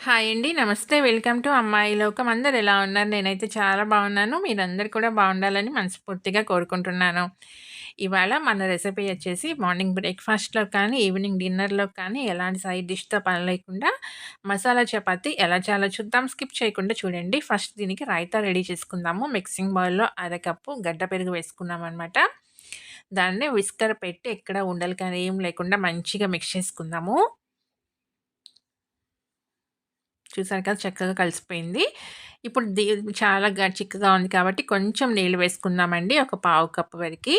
Hi అండి. నమస్తే. Welcome to అమ్మాయి లోకం. అందరు ఎలా ఉన్నారు? నేనైతే చాలా బాగున్నాను. మీరందరు కూడా బాగుండాలని మనస్ఫూర్తిగా కోరుకుంటున్నాను. ఇవాళ మన రెసిపీ వచ్చేసి మార్నింగ్ బ్రేక్‌ఫాస్ట్‌లో కానీ, ఈవినింగ్ డిన్నర్‌లో కానీ ఎలాంటి సైడ్ డిష్‌తో పని లేకుండా మసాలా చపాతీ ఎలా చాలా చూద్దాం. స్కిప్ చేయకుండా చూడండి. ఫస్ట్ దీనికి రైతా రెడీ చేసుకుందాము. మిక్సింగ్ బౌల్‌లో అరకప్పు గడ్డ పెరుగు వేసుకున్నామనమాట. దాన్ని విస్కర్ పెట్టి ఎక్కడ ఉండలు కానీ ఏం లేకుండా మంచిగా మిక్స్ చేసుకుందాము. చూసారు కదా చక్కగా కలిసిపోయింది. ఇప్పుడు దీ చాలా గ చిక్కగా ఉంది కాబట్టి కొంచెం నీళ్ళు వేసుకుందామండి. ఒక పావు కప్పు వరకి.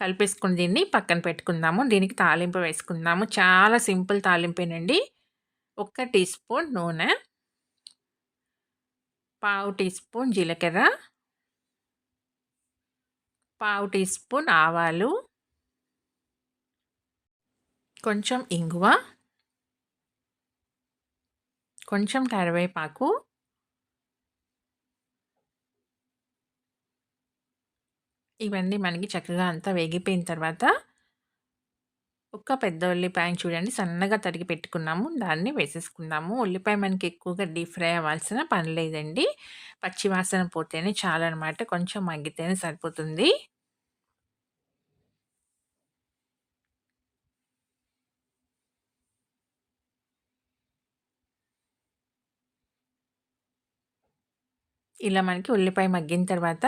కలిపేసుకుని దీన్ని పక్కన పెట్టుకుందాము. దీనికి తాలింపు వేసుకుందాము. చాలా సింపుల్ తాలింపేనండి. ఒక్క టీ స్పూన్ నూనె. పావు టీ స్పూన్ జీలకర్ర. పావు టీ స్పూన్ ఆవాలు. కొంచెం ఇంగువ. కొంచెం కరివేపాకు. ఇవన్నీ మనకి చక్కగా అంతా వేగిపోయిన తర్వాత ఒక పెద్ద ఉల్లిపాయని చూడండి సన్నగా తరిగి పెట్టుకున్నాము. దాన్ని వేసేసుకుందాము. ఉల్లిపాయ మనకి ఎక్కువగా డీప్ ఫ్రై అవ్వాల్సిన పని లేదండి. పచ్చివాసన పోతేనే చాలన్నమాట కొంచెం మగ్గితేనే సరిపోతుంది. ఇలా మనకి ఉల్లిపాయ మగ్గిన తర్వాత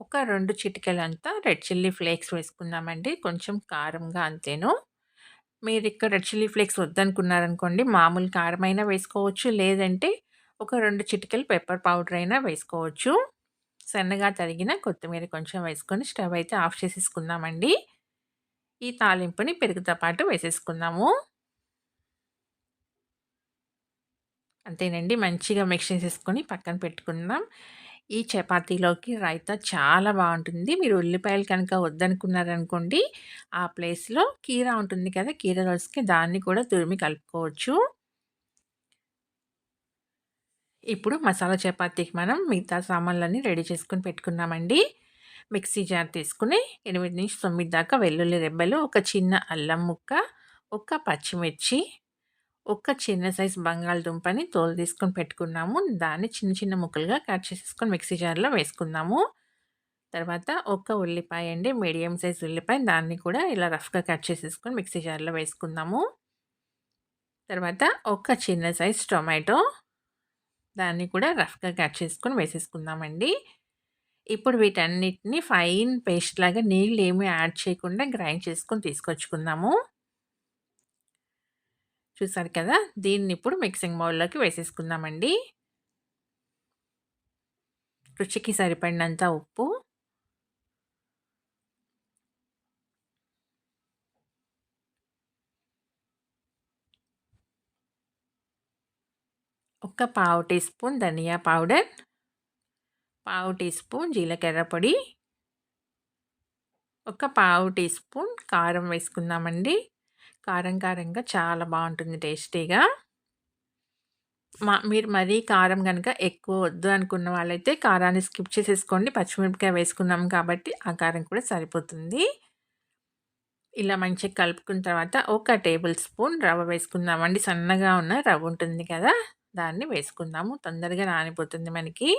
ఒక రెండు చిటికెలంతా రెడ్ చిల్లీ ఫ్లేక్స్ వేసుకుందామండి. కొంచెం కారంగా అంతేను. ఇక్కడ రెడ్ చిల్లీ ఫ్లేక్స్ వద్దనుకున్నారనుకోండి మామూలు కారమైనా వేసుకోవచ్చు. లేదంటే ఒక రెండు చిటికెలు పెప్పర్ పౌడర్ అయినా వేసుకోవచ్చు. సన్నగా తరిగిన కొత్తిమీర కొంచెం వేసుకొని స్టవ్ అయితే ఆఫ్ చేసేసుకుందామండి. ఈ తాలింపుని పెరుగుతో పాటు వేసేసుకుందాము. అంతేనండి. మంచిగా మిక్స్ చేసేసుకొని పక్కన పెట్టుకుందాం. ఈ చపాతీలోకి రైతా చాలా బాగుంటుంది మీరు ఉల్లిపాయలు కనుక వద్దనుకున్నారనుకోండి, ఆ ప్లేస్‌లో కీర ఉంటుంది కదా! కీర దోసకాయ దాన్ని కూడా తురిమి కలుపుకోవచ్చు. ఇప్పుడు మసాలా చపాతీకి మనం మిగతా సామాన్లన్నీ రెడీ చేసుకొని పెట్టుకున్నామండి. మిక్సీ జార్ తీసుకుని ఎనిమిది నుంచి తొమ్మిది దాకా వెల్లుల్లి రెబ్బలు, ఒక చిన్న అల్లం ముక్క, ఒక పచ్చిమిర్చి, ఒక చిన్న సైజు బంగాళదుంపని తోలు తీసుకొని పెట్టుకున్నాము. దాన్ని చిన్న చిన్న ముక్కలుగా కట్ చేసేసుకొని మిక్సీ జార్‌లో వేసుకుందాము. తర్వాత ఒక ఉల్లిపాయ అండి. మీడియం సైజ్ ఉల్లిపాయ దాన్ని కూడా ఇలా రఫ్‌గా కట్ చేసేసుకొని మిక్సీ జార్‌లో వేసుకుందాము. తర్వాత ఒక చిన్న సైజ్ టొమాటో దాన్ని కూడా రఫ్‌గా కట్ చేసుకొని వేసేసుకుందామండి. ఇప్పుడు వీటన్నిటిని ఫైన్ పేస్ట్ లాగా నీళ్ళు ఏమీ యాడ్ చేయకుండా గ్రైండ్ చేసుకొని తీసుకొచ్చుకుందాము. చూసారు కదా! దీన్ని ఇప్పుడు మిక్సింగ్ బౌల్‌లోకి వేసేసుకుందామండి. రుచికి సరిపడినంత ఉప్పు. ఒక పావు టీ స్పూన్ ధనియా పౌడర్. పావు టీ స్పూన్ జీలకర్ర పొడి. ఒక పావు టీ స్పూన్ కారం వేసుకుందామండి. కారం కారంగా చాలా బాగుంటుంది టేస్టీగా. మా మీరు మరీ కారం కనుక ఎక్కువ వద్దు అనుకున్న వాళ్ళైతే కారాన్ని స్కిప్ చేసేసుకోండి. పచ్చిమిరపకాయ వేసుకున్నాం కాబట్టి ఆ కారం కూడా సరిపోతుంది. ఇలా మంచిగా కలుపుకున్న తర్వాత ఒక టేబుల్ స్పూన్ రవ్వ వేసుకుందామండి. సన్నగా ఉన్న రవ్వ ఉంటుంది కదా! దాన్ని వేసుకుందాము. తొందరగా నానిపోతుంది మనకి.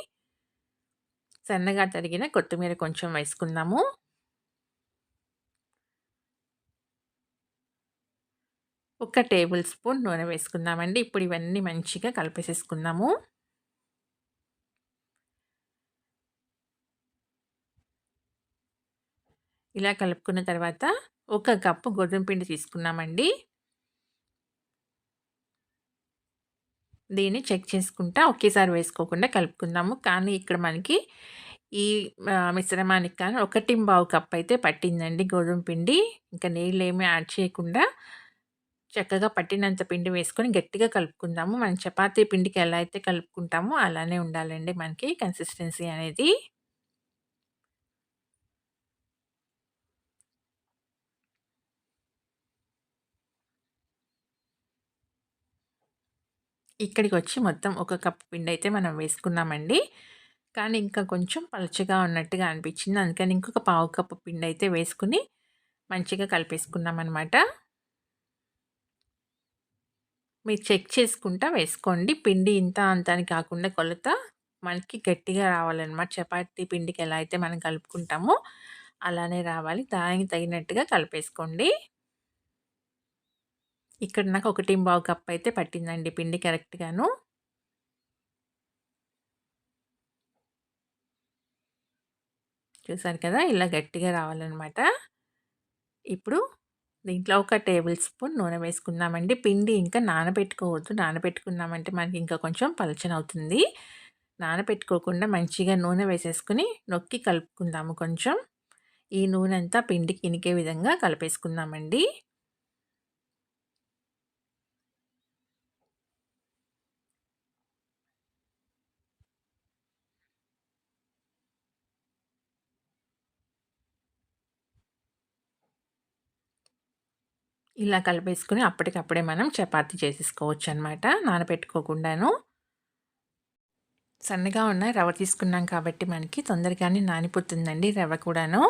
సన్నగా తరిగిన కొత్తిమీర కొంచెం వేసుకుందాము. ఒక టేబుల్ స్పూన్ నూనె వేసుకుందామండి. ఇప్పుడు ఇవన్నీ మంచిగా కలిపేసేసుకుందాము. ఇలా కలుపుకున్న తర్వాత ఒక కప్పు గోధుమ పిండి తీసుకున్నామండి. దీన్ని చెక్ చేసుకుంటా ఒకేసారి వేసుకోకుండా కలుపుకుందాము. కానీ ఇక్కడ మనకి ఈ మిశ్రమానికి కానీ 1/4 కప్ అయితే పట్టిందండి గోధుమ పిండి. ఇంకా నీళ్ళు ఏమీ యాడ్ చేయకుండా చక్కగా పట్టినంత పిండి వేసుకొని గట్టిగా కలుపుకుందాము. మనం చపాతీ పిండికి ఎలా అయితే కలుపుకుంటామో అలానే ఉండాలండి మనకి కన్సిస్టెన్సీ అనేది. ఇక్కడికి వచ్చి మొత్తం ఒక కప్ పిండయితే మనం వేసుకున్నామండి. కానీ ఇంకా కొంచెం పలచగా ఉన్నట్టుగా అనిపించింది. అందుకని ఇంకొక పావు కప్పు పిండి అయితే వేసుకుని మంచిగా కలిపేసుకున్నాం అనమాట మీరు చెక్ చేసుకుంటా వేసుకోండి. పిండి ఇంత అంత అని కాకుండా కొలత మనకి గట్టిగా రావాలనమాట. చపాతీ పిండికి ఎలా అయితే మనం కలుపుకుంటామో అలానే రావాలి. దానికి తగినట్టుగా కలిపేసుకోండి. ఇక్కడ నాకు 1 కప్ అయితే పట్టిందండి పిండి కరెక్ట్‌గాను. చూసారు కదా! ఇలా గట్టిగా రావాలనమాట. ఇప్పుడు దీంట్లో ఒక టేబుల్ స్పూన్ నూనె వేసుకుందామండి. పిండి ఇంకా నానబెట్టుకోవద్దు. నానబెట్టుకున్నామంటే మనకి ఇంకా కొంచెం పలచనవుతుంది. నానబెట్టుకోకుండా మంచిగా నూనె వేసేసుకొని నొక్కి కలుపుకుందాము కొంచెం. ఈ నూనె అంతా పిండికి ఇనికే విధంగా కలిపేసుకుందామండి. ఇలా కలిపేసుకొని అప్పటికప్పుడే మనం చపాతీ చేసేసుకోవచ్చనమాట. నానబెట్టుకోకుండాను. సన్నగా ఉన్న రవ్వ తీసుకున్నాం కాబట్టి మనకి తొందరగానే నానిపోతుందండి రవ్వ కూడాను.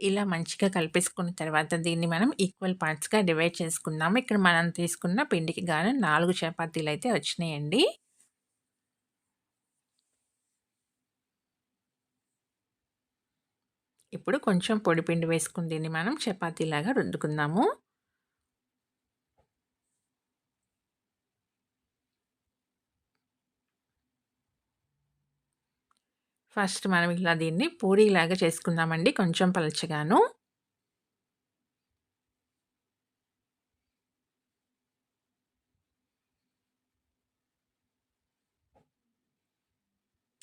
ఇలా మంచిగా కలిపేసుకున్న తర్వాత దీన్ని మనం ఈక్వల్ పార్ట్స్‌గా డివైడ్ చేసుకుందాము. ఇక్కడ మనం తీసుకున్న పిండికి గాను 4 చపాతీలైతే వచ్చినాయండి. ఇప్పుడు కొంచెం పొడి పిండి వేసుకుని దీన్ని మనం చపాతీలాగా రుద్దుకుందాము. ఫస్ట్ మనం ఇలా దీన్ని పూరీలాగా చేసుకుందామండి కొంచెం పలచగాను.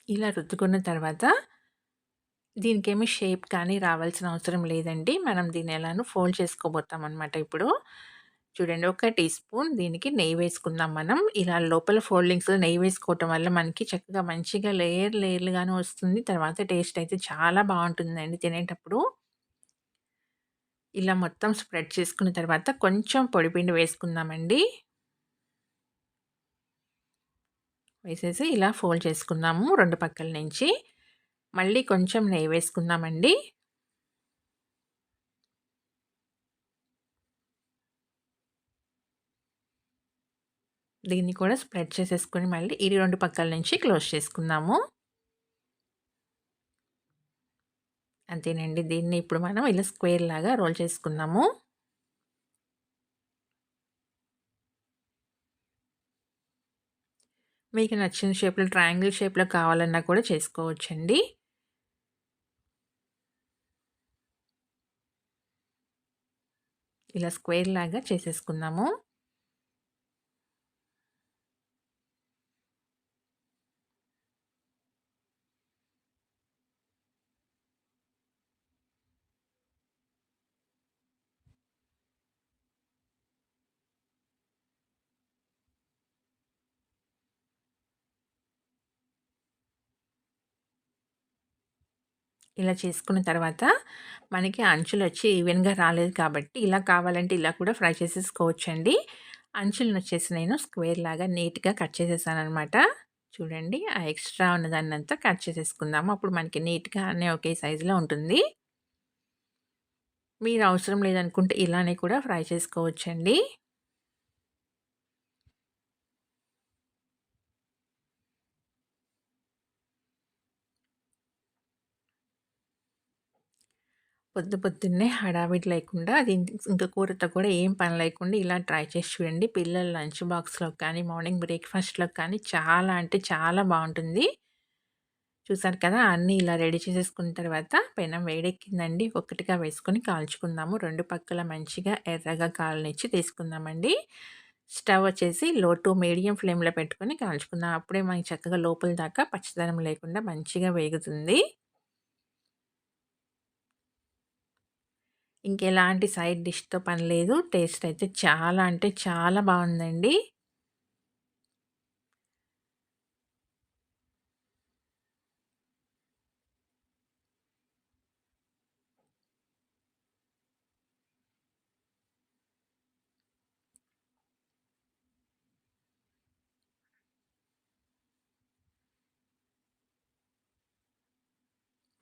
ఇలా రుద్దుకున్న తర్వాత దీనికేమి షేప్ కానీ రావాల్సిన అవసరం లేదండి. మనం దీన్ని ఎలానో ఫోల్డ్ చేసుకోబోతాం అనమాట ఇప్పుడు. చూడండి ఒక టీ స్పూన్ దీనికి నెయ్యి వేసుకుందాం మనం. ఇలా లోపల ఫోల్డింగ్స్‌లో నెయ్యి వేసుకోవటం వల్ల మనకి చక్కగా మంచిగా లేయర్ లేయర్లుగానే వస్తుంది. తర్వాత టేస్ట్ అయితే చాలా బాగుంటుందండి తినేటప్పుడు. ఇలా మొత్తం స్ప్రెడ్ చేసుకున్న తర్వాత కొంచెం పొడిపిండి వేసుకుందామండి. వేసేసి ఇలా ఫోల్డ్ చేసుకుందాము రెండు పక్కల నుంచి. మళ్ళీ కొంచెం నెయ్యి వేసుకుందామండి. దీన్ని కూడా స్ప్రెడ్ చేసేసుకొని మళ్ళీ ఈ రెండు పక్కల నుంచి క్లోజ్ చేసుకుందాము. అంతేనండి. దీన్ని ఇప్పుడు మనం ఇలా స్క్వేర్ లాగా రోల్ చేసుకుందాము. మీకు నచ్చిన షేప్‌లో ట్రయాంగిల్ షేప్‌లో కావాలన్నా కూడా చేసుకోవచ్చండి. ఇలా స్క్వేర్ లాగా చేసేసుకుందాము. ఇలా చేసుకున్న తర్వాత మనకి అంచులొచ్చి ఈవెన్‌గా రాలేదు కాబట్టి ఇలా కావాలంటే ఇలా కూడా ఫ్రై చేసేసుకోవచ్చండి. అంచులనొచ్చేసి నేను స్క్వేర్ లాగా నీట్‌గా కట్ చేసేసాననమాట. చూడండి ఆ ఎక్స్ట్రా ఉన్నదాన్నంతా కట్ చేసేసుకుందాము. అప్పుడు మనకి నీట్‌గా అన్నీ ఒకే సైజులో ఉంటుంది. మీరు అవసరం లేదనుకుంటే ఇలానే కూడా ఫ్రై చేసుకోవచ్చండి. పొద్దు పొద్దున్నే హడావిడి లేకుండా అది ఇంకా కూరతో కూడా ఏం పని లేకుండా ఇలా ట్రై చేసి చూడండి. పిల్లల లంచ్ బాక్స్లో కానీ, మార్నింగ్ బ్రేక్ఫాస్ట్లో కానీ చాలా అంటే చాలా బాగుంటుంది చూసారు కదా! అన్నీ ఇలా రెడీ చేసేసుకున్న తర్వాత పెనం వేడెక్కిందండి. ఒక్కటిగా వేసుకొని కాల్చుకుందాము. రెండు పక్కల మంచిగా ఎర్రగా కాలనిచ్చి తీసుకుందామండి. స్టవ్ వచ్చేసి లో టు మీడియం ఫ్లేమ్‌లో పెట్టుకొని కాల్చుకుందాం. అప్పుడే మనకి చక్కగా లోపల దాకా పచ్చదనం లేకుండా మంచిగా వేగుతుంది. ఇంకెలాంటి సైడ్ డిష్‌తో పని లేదు. టేస్ట్ అయితే చాలా అంటే చాలా బాగుందండి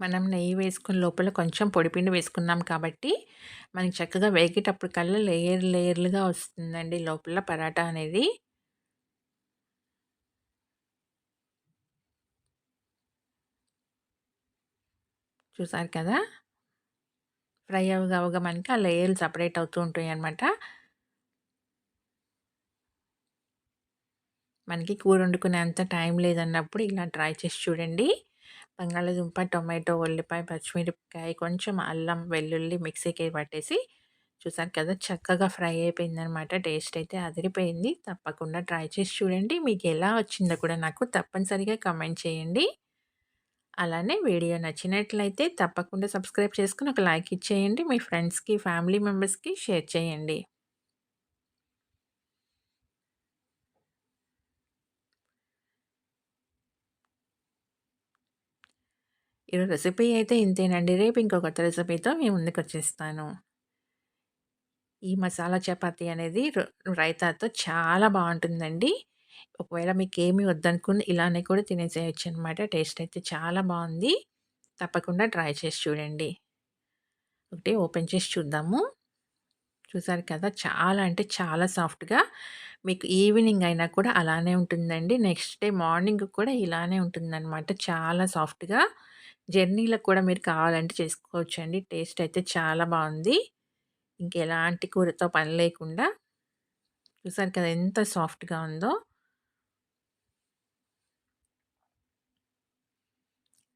మనం నెయ్యి వేసుకుని లోపల కొంచెం పొడిపిండి వేసుకున్నాం కాబట్టి మనకి చక్కగా వేగేటప్పుడు కల్లా లేయర్ లేయర్లుగా వస్తుందండి లోపల పరాటా అనేది. చూసారు కదా? ఫ్రై అవగా అవగా మనకి ఆ లేయర్లు సపరేట్ అవుతూ ఉంటాయి అన్నమాట. మనకి కూర వండుకునే అంత టైం లేదన్నప్పుడు ఇలా ట్రై చేసి చూడండి. బంగాళదుంప టొమాటో ఉల్లిపాయ పచ్చిమిరపకాయ కొంచెం అల్లం వెల్లుల్లి మిక్సీకి పట్టేసి చూసారు కదా! చక్కగా ఫ్రై అయిపోయిందనమాట. టేస్ట్ అయితే అదిరిపోయింది. తప్పకుండా ట్రై చేసి చూడండి. మీకు ఎలా వచ్చిందో కూడా నాకు తప్పనిసరిగా కమెంట్ చేయండి. అలానే వీడియో నచ్చినట్లయితే తప్పకుండా సబ్స్క్రైబ్ చేసుకుని ఒక లైక్ ఇచ్చేయండి. మీ ఫ్రెండ్స్కి ఫ్యామిలీ మెంబర్స్కి షేర్ చేయండి. ఈరోజు రెసిపీ అయితే ఇంతేనండి. రేపు ఇంకో కొత్త రెసిపీతో మేము ముందుకు వచ్చేస్తాను. ఈ మసాలా చపాతీ అనేది రైతాతో చాలా బాగుంటుందండి. ఒకవేళ మీకు ఏమి వద్దనుకుని ఇలానే కూడా తినేసేయచ్చు అనమాట టేస్ట్ అయితే చాలా బాగుంది. తప్పకుండా ట్రై చేసి చూడండి. ఒకటి ఓపెన్ చేసి చూద్దాము. చూసారు కదా! చాలా అంటే చాలా సాఫ్ట్గా మీకు ఈవినింగ్ అయినా కూడా అలానే ఉంటుందండి. నెక్స్ట్ డే మార్నింగ్ కూడా ఇలానే ఉంటుందన్నమాట. చాలా సాఫ్ట్గా జర్నీలో కూడా మీరు కావాలంటే చేసుకోవచ్చండి. టేస్ట్ అయితే చాలా బాగుంది. ఇంకెలాంటి కూరతో పని లేకుండా చూసారు కదా! ఎంత సాఫ్ట్గా ఉందో.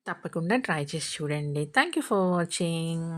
తప్పకుండా ట్రై చేసి చూడండి. Thank you for watching.